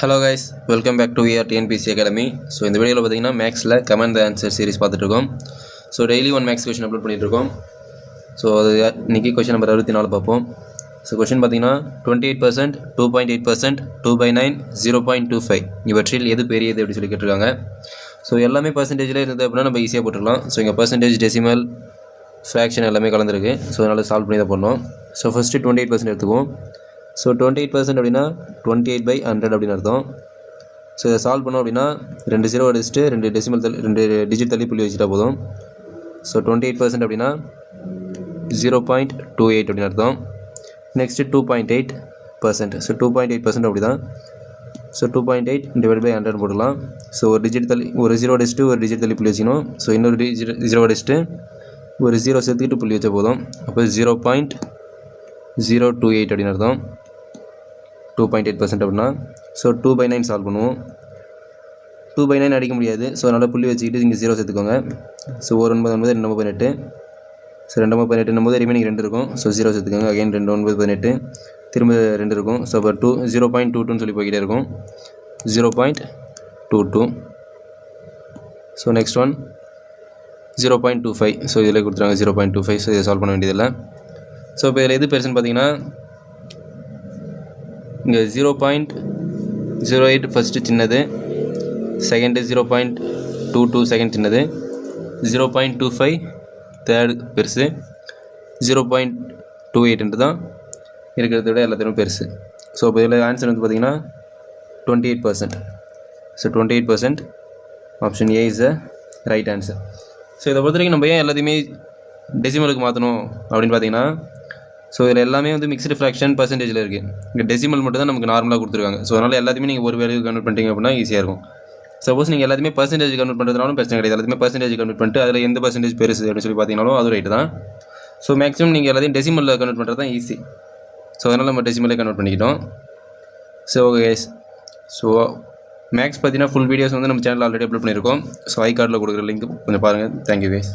Hello guys welcome back to VR TNPSC academy so இந்த வீடியோவில் பார்த்தீங்கன்னா மேக்ஸில் கமெண்ட் ஆன்சர் சீரிஸ் பார்த்துட்ருக்கோம் so daily one maths question upload பண்ணிகிட்ருக்கோம் ஸோ அது இன்றைக்கி கொஷின் நம்பர் அறுபத்தி நாலு பார்ப்போம். ஸோ கொஷின் பார்த்தீங்கன்னா twenty eight percent two point eight percent two by nine zero point two five இவற்றில் எது பெரியது அப்படின்னு சொல்லி கேட்டிருக்காங்க. ஸோ எல்லாமே பர்சன்டேஜில் இருந்தது அப்படின்னா நம்ம ஈஸியாக போட்டுடலாம். ஸோ இங்கே பர்சன்டேஜ் டெசிமல் ஃப்ராக்ஷன் எல்லாமே கலந்துருக்கு. ஸோ அதனால் சால்வ் பண்ணி தான் பண்ணோம் so first twenty eight percent எடுத்துக்குவோம். ஸோ டுவெண்ட்டி எயிட் பர்சன்ட் அப்படின்னா டுவெண்ட்டி எயிட் பை ஹண்ட்ரட் அப்படின்னு அர்த்தம். ஸோ இதை சால்வ் பண்ணோம் அப்படின்னா ரெண்டு ஜீரோ அடிச்சுட்டு ரெண்டு டெசிமல் தள்ளி ரெண்டு டிஜிட் தள்ளி புள்ளி வச்சுட்டா போதும். ஸோ டுவெண்ட்டி எயிட் பர்சன்ட் அப்படின்னா ஜீரோ பாயிண்ட் டூ எயிட் அப்படின்னு அர்த்தம். Next two point eight percent so two point eight percent அப்படி தான் so two point eight divide by hundred போடலாம் ஸோ ஒரு டிஜிட் தள்ளி ஒரு ஜீரோ அடிச்சுட்டு ஒரு டிஜிட் தள்ளி புள்ளி வச்சுக்கணும். ஸோ இன்னொரு டிஜிட் ஜீரோ அடிச்சுட்டு ஒரு ஜீரோ சேர்த்துக்கிட்டு புள்ளி வச்ச போதும். அப்போ zero point zero two eight அப்படின்னு அர்த்தம். டூ பாயிண்ட் எயிட் பர்சன்ட் அப்படின்னா so two by nine solve பண்ணுவோம். டூ பை நைன் அடிக்க முடியாது. ஸோ அதனால் புள்ளி வச்சுக்கிட்டு இங்கே ஜீரோ சேர்த்துக்கோங்க. ஸோ ஒரு ஒன்பது ஒன்பது ரெண்டு ஒன்பது பதினெட்டு. ஸோ ரெண்டு ஒன்பது பதினெட்டு போது ரிமைனிங் ரெண்டு இருக்கும். ஸோ ஜீரோ சேர்த்துக்கோங்க. அகைன் ரெண்டு ஒன்பது பதினெட்டு. திரும்ப ரெண்டு இருக்கும். ஸோ இப்போ டூ ஜீரோ பாயிண்ட் டூ டூன்னு சொல்லி போய்கிட்டே இருக்கும். Zero point two two so next one zero point two five so இதில் கொடுத்துருவாங்க zero point two five so இதை சால்வ் பண்ண வேண்டியதில்லை. ஸோ இப்போ இதில் எது பெருசுன்னு பார்த்தீங்கன்னா இங்கே zero point zero eight first சின்னது. Second zero point two two second சின்னது. Zero point two five third பெருசு. ஜீரோ பாயிண்ட் டூ எயிட்ன்ட்டு தான் இருக்கிறத விட எல்லாத்தையும் பெருசு. ஸோ இப்போ இதில் ஆன்சர் வந்து பார்த்தீங்கன்னா twenty eight percent so twenty eight percent option A is a right answer so இதை பொறுத்த வரைக்கும் நம்ம ஏன் எல்லாத்தையுமே டெசிமலுக்கு மாற்றணும் அப்படின்னு பார்த்தீங்கன்னா ஸோ இதில் எல்லாமே வந்து மிக்ஸ்டு ஃப்ராக்ஷன் பர்சன்டேஜில் இருக்குது இங்கே டெசிமல் மட்டும் தான் நமக்கு நார்மலாக கொடுத்துருக்காங்க. ஸோ அதனால் எல்லாத்தையுமே நீங்கள் ஒரு வேலைக்கு கன்வெர்ட் பண்ணிட்டீங்க அப்படின்னா ஈஸியாக இருக்கும். சப்போஸ் நீங்கள் எல்லாத்தையுமே பர்சன்டேஜ் கன்வெர்ட் பண்ணுறதுனாலும் பிரச்சனை கிடையாது. எல்லாத்தையுமே பர்சன்டேஜ் கன்வெர்ட் பண்ணிட்டு அதில் எந்த பர்சன்டேஜ் பெருசு அப்படின்னு சொல்லி பார்த்தீங்கனாலும் அது ரைட்டு தான். ஸோ மேக்ஸிமம் நீங்கள் எல்லாத்தையும் டெசிமலில் கன்வெர்ட் பண்ணுறது தான் ஈஸி ஸோ அதனால் நம்ம டெசிமலே கன்வெர்ட் பண்ணிக்கிட்டோம். ஸோ ஓகே ஸோ மேக்ஸ் பார்த்தீங்கன்னா ஃபுல் வீடியோஸ் வந்து நம்ம சேனலில் ஆல்ரெடி அப்லோட் பண்ணியிருக்கோம். ஸோ ஐ கார்டில் கொடுக்குற லிங்க் கொஞ்சம் பாருங்கள் தேங்க்யூ கைஸ்